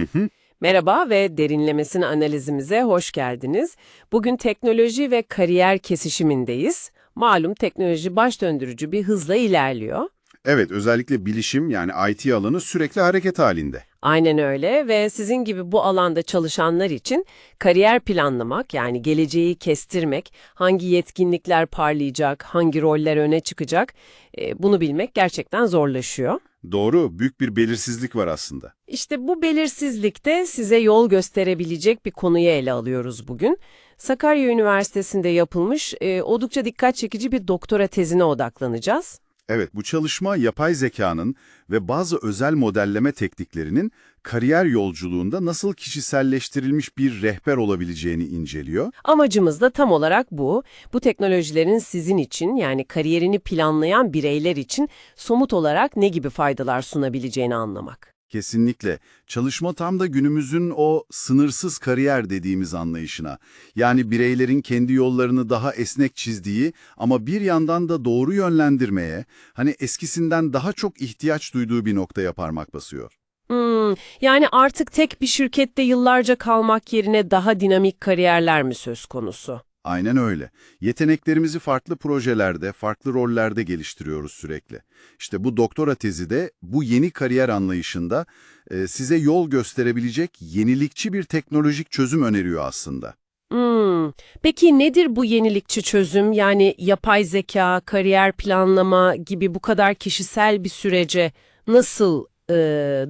Hı hı. Merhaba ve derinlemesine analizimize hoş geldiniz. Bugün teknoloji ve kariyer kesişimindeyiz. Malum teknoloji baş döndürücü bir hızla ilerliyor. Evet, özellikle bilişim yani IT alanı sürekli hareket halinde. Aynen öyle ve sizin gibi bu alanda çalışanlar için kariyer planlamak yani geleceği kestirmek, hangi yetkinlikler parlayacak, hangi roller öne çıkacak e, bunu bilmek gerçekten zorlaşıyor. Doğru, büyük bir belirsizlik var aslında. İşte bu belirsizlikte size yol gösterebilecek bir konuyu ele alıyoruz bugün. Sakarya Üniversitesi'nde yapılmış e, oldukça dikkat çekici bir doktora tezine odaklanacağız. Evet, bu çalışma yapay zekanın ve bazı özel modelleme tekniklerinin kariyer yolculuğunda nasıl kişiselleştirilmiş bir rehber olabileceğini inceliyor. Amacımız da tam olarak bu. Bu teknolojilerin sizin için yani kariyerini planlayan bireyler için somut olarak ne gibi faydalar sunabileceğini anlamak. Kesinlikle. Çalışma tam da günümüzün o sınırsız kariyer dediğimiz anlayışına. Yani bireylerin kendi yollarını daha esnek çizdiği ama bir yandan da doğru yönlendirmeye, hani eskisinden daha çok ihtiyaç duyduğu bir noktaya parmak basıyor. Hmm, yani artık tek bir şirkette yıllarca kalmak yerine daha dinamik kariyerler mi söz konusu? Aynen öyle. Yeteneklerimizi farklı projelerde, farklı rollerde geliştiriyoruz sürekli. İşte bu doktora tezi de bu yeni kariyer anlayışında e, size yol gösterebilecek yenilikçi bir teknolojik çözüm öneriyor aslında. Hmm. Peki nedir bu yenilikçi çözüm? Yani yapay zeka, kariyer planlama gibi bu kadar kişisel bir sürece nasıl e,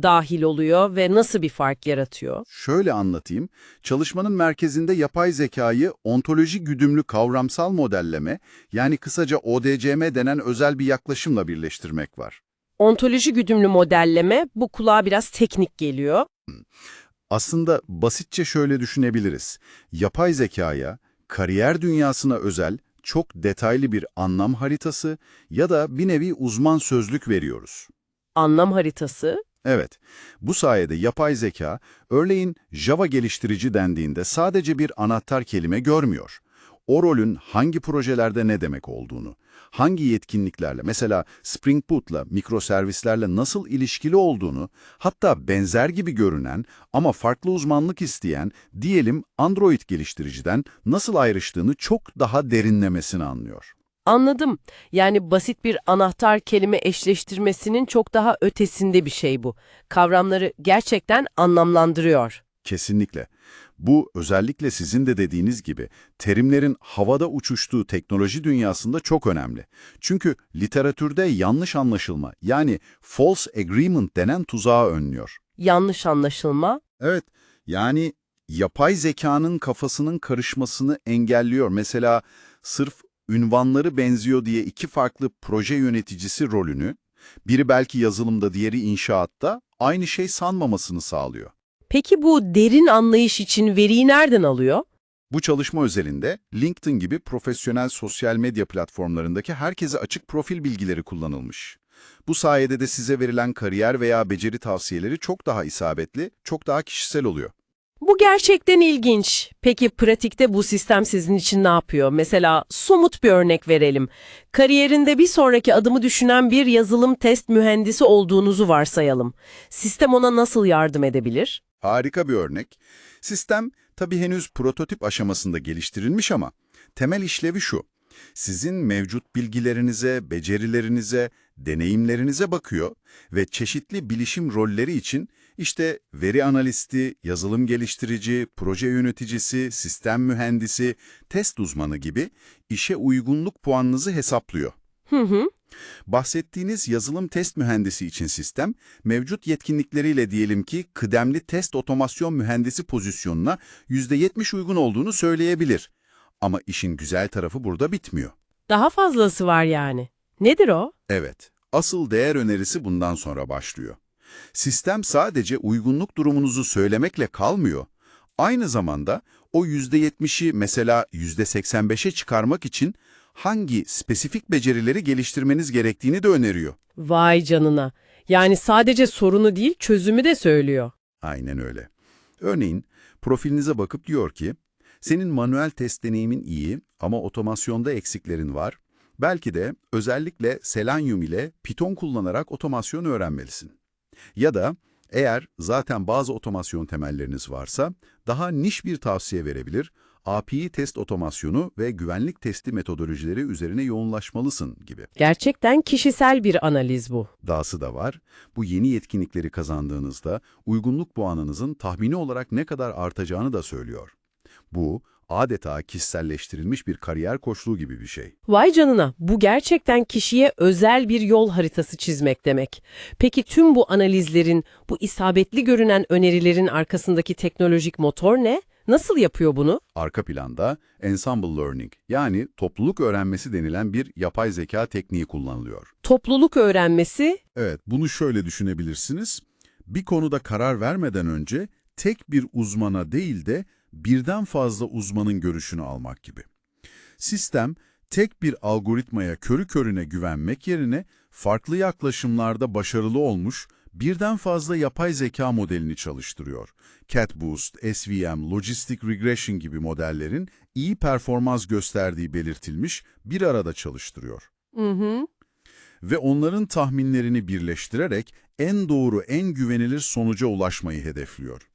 dahil oluyor ve nasıl bir fark yaratıyor? Şöyle anlatayım. Çalışmanın merkezinde yapay zekayı ontoloji güdümlü kavramsal modelleme, yani kısaca ODCM denen özel bir yaklaşımla birleştirmek var. Ontoloji güdümlü modelleme bu kulağa biraz teknik geliyor. Aslında basitçe şöyle düşünebiliriz. Yapay zekaya, kariyer dünyasına özel çok detaylı bir anlam haritası ya da bir nevi uzman sözlük veriyoruz. Anlam haritası. Evet, bu sayede yapay zeka, örneğin Java geliştirici dendiğinde sadece bir anahtar kelime görmüyor. O rolün hangi projelerde ne demek olduğunu, hangi yetkinliklerle, mesela Spring Boot'la, mikroservislerle nasıl ilişkili olduğunu, hatta benzer gibi görünen ama farklı uzmanlık isteyen, diyelim Android geliştiriciden nasıl ayrıştığını çok daha derinlemesine anlıyor. Anladım. Yani basit bir anahtar kelime eşleştirmesinin çok daha ötesinde bir şey bu. Kavramları gerçekten anlamlandırıyor. Kesinlikle. Bu özellikle sizin de dediğiniz gibi terimlerin havada uçuştuğu teknoloji dünyasında çok önemli. Çünkü literatürde yanlış anlaşılma yani false agreement denen tuzağı önlüyor. Yanlış anlaşılma. Evet, yani yapay zekanın kafasının karışmasını engelliyor. Mesela sırf ünvanları benziyor diye iki farklı proje yöneticisi rolünü, biri belki yazılımda diğeri inşaatta aynı şey sanmamasını sağlıyor. Peki bu derin anlayış için veriyi nereden alıyor? Bu çalışma özelinde LinkedIn gibi profesyonel sosyal medya platformlarındaki herkese açık profil bilgileri kullanılmış. Bu sayede de size verilen kariyer veya beceri tavsiyeleri çok daha isabetli, çok daha kişisel oluyor. Bu gerçekten ilginç. Peki pratikte bu sistem sizin için ne yapıyor? Mesela somut bir örnek verelim. Kariyerinde bir sonraki adımı düşünen bir yazılım test mühendisi olduğunuzu varsayalım. Sistem ona nasıl yardım edebilir? Harika bir örnek. Sistem tabii henüz prototip aşamasında geliştirilmiş ama temel işlevi şu. Sizin mevcut bilgilerinize, becerilerinize, deneyimlerinize bakıyor ve çeşitli bilişim rolleri için işte veri analisti, yazılım geliştirici, proje yöneticisi, sistem mühendisi, test uzmanı gibi işe uygunluk puanınızı hesaplıyor. Hı hı. Bahsettiğiniz yazılım test mühendisi için sistem, mevcut yetkinlikleriyle diyelim ki kıdemli test otomasyon mühendisi pozisyonuna %70 uygun olduğunu söyleyebilir. Ama işin güzel tarafı burada bitmiyor. Daha fazlası var yani. Nedir o? Evet, asıl değer önerisi bundan sonra başlıyor. Sistem sadece uygunluk durumunuzu söylemekle kalmıyor. Aynı zamanda o %70'i mesela %85'e çıkarmak için hangi spesifik becerileri geliştirmeniz gerektiğini de öneriyor. Vay canına. Yani sadece sorunu değil çözümü de söylüyor. Aynen öyle. Örneğin profilinize bakıp diyor ki, senin manuel test deneyimin iyi ama otomasyonda eksiklerin var. Belki de özellikle Selenium ile Python kullanarak otomasyon öğrenmelisin. Ya da Eğer zaten bazı otomasyon temelleriniz varsa, daha niş bir tavsiye verebilir, API test otomasyonu ve güvenlik testi metodolojileri üzerine yoğunlaşmalısın gibi. Gerçekten kişisel bir analiz bu. Dahası da var, bu yeni yetkinlikleri kazandığınızda uygunluk puanınızın tahmini olarak ne kadar artacağını da söylüyor. Bu, adeta kişiselleştirilmiş bir kariyer koçluğu gibi bir şey. Vay canına, bu gerçekten kişiye özel bir yol haritası çizmek demek. Peki tüm bu analizlerin, bu isabetli görünen önerilerin arkasındaki teknolojik motor ne? Nasıl yapıyor bunu? Arka planda ensemble learning yani topluluk öğrenmesi denilen bir yapay zeka tekniği kullanılıyor. Topluluk öğrenmesi, Evet, bunu şöyle düşünebilirsiniz. Bir konuda karar vermeden önce tek bir uzmana değil de birden fazla uzmanın görüşünü almak gibi. Sistem, tek bir algoritmaya körü körüne güvenmek yerine farklı yaklaşımlarda başarılı olmuş birden fazla yapay zeka modelini çalıştırıyor. CatBoost, SVM, Logistic Regression gibi modellerin iyi performans gösterdiği belirtilmiş bir arada çalıştırıyor hı hı, ve onların tahminlerini birleştirerek en doğru, en güvenilir sonuca ulaşmayı hedefliyor.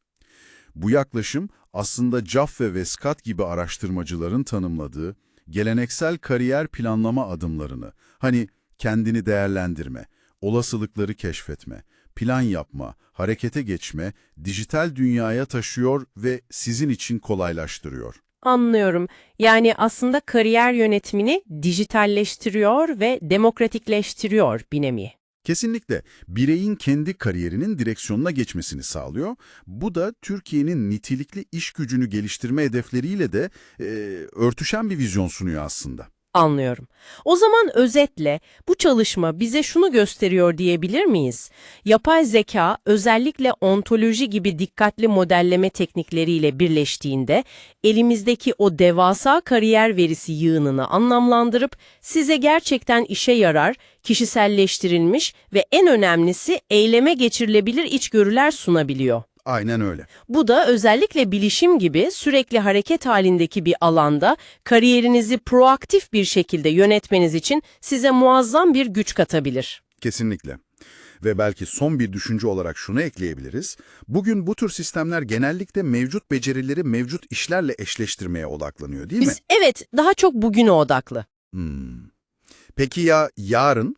Bu yaklaşım aslında Jaffe ve Scott gibi araştırmacıların tanımladığı geleneksel kariyer planlama adımlarını, hani kendini değerlendirme, olasılıkları keşfetme, plan yapma, harekete geçme, dijital dünyaya taşıyor ve sizin için kolaylaştırıyor. anlıyorum. Yani aslında kariyer yönetimini dijitalleştiriyor ve demokratikleştiriyor bir. Kesinlikle bireyin kendi kariyerinin direksiyonuna geçmesini sağlıyor. Bu da Türkiye'nin nitelikli iş gücünü geliştirme hedefleriyle de e, örtüşen bir vizyon sunuyor aslında. Anlıyorum. O zaman özetle bu çalışma bize şunu gösteriyor diyebilir miyiz? Yapay zeka özellikle ontoloji gibi dikkatli modelleme teknikleriyle birleştiğinde elimizdeki o devasa kariyer verisi yığınını anlamlandırıp size gerçekten işe yarar, kişiselleştirilmiş ve en önemlisi eyleme geçirilebilir içgörüler sunabiliyor. Aynen öyle. Bu da özellikle bilişim gibi sürekli hareket halindeki bir alanda kariyerinizi proaktif bir şekilde yönetmeniz için size muazzam bir güç katabilir. Kesinlikle. Ve belki son bir düşünce olarak şunu ekleyebiliriz. Bugün bu tür sistemler genellikle mevcut becerileri mevcut işlerle eşleştirmeye odaklanıyor değil mi? Biz evet daha çok bugüne odaklı. Hmm. Peki ya yarın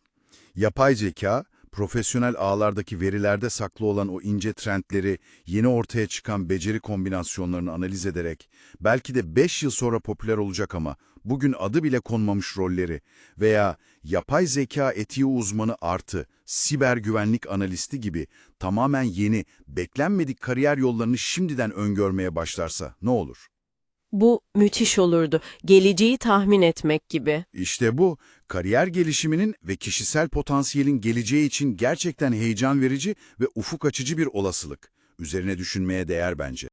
yapay zeka, profesyonel ağlardaki verilerde saklı olan o ince trendleri, yeni ortaya çıkan beceri kombinasyonlarını analiz ederek, belki de 5 yıl sonra popüler olacak ama bugün adı bile konmamış rolleri veya yapay zeka etiği uzmanı artı, siber güvenlik analisti gibi tamamen yeni, beklenmedik kariyer yollarını şimdiden öngörmeye başlarsa ne olur? Bu müthiş olurdu. Geleceği tahmin etmek gibi. İşte bu, kariyer gelişiminin ve kişisel potansiyelin geleceği için gerçekten heyecan verici ve ufuk açıcı bir olasılık. Üzerine düşünmeye değer bence.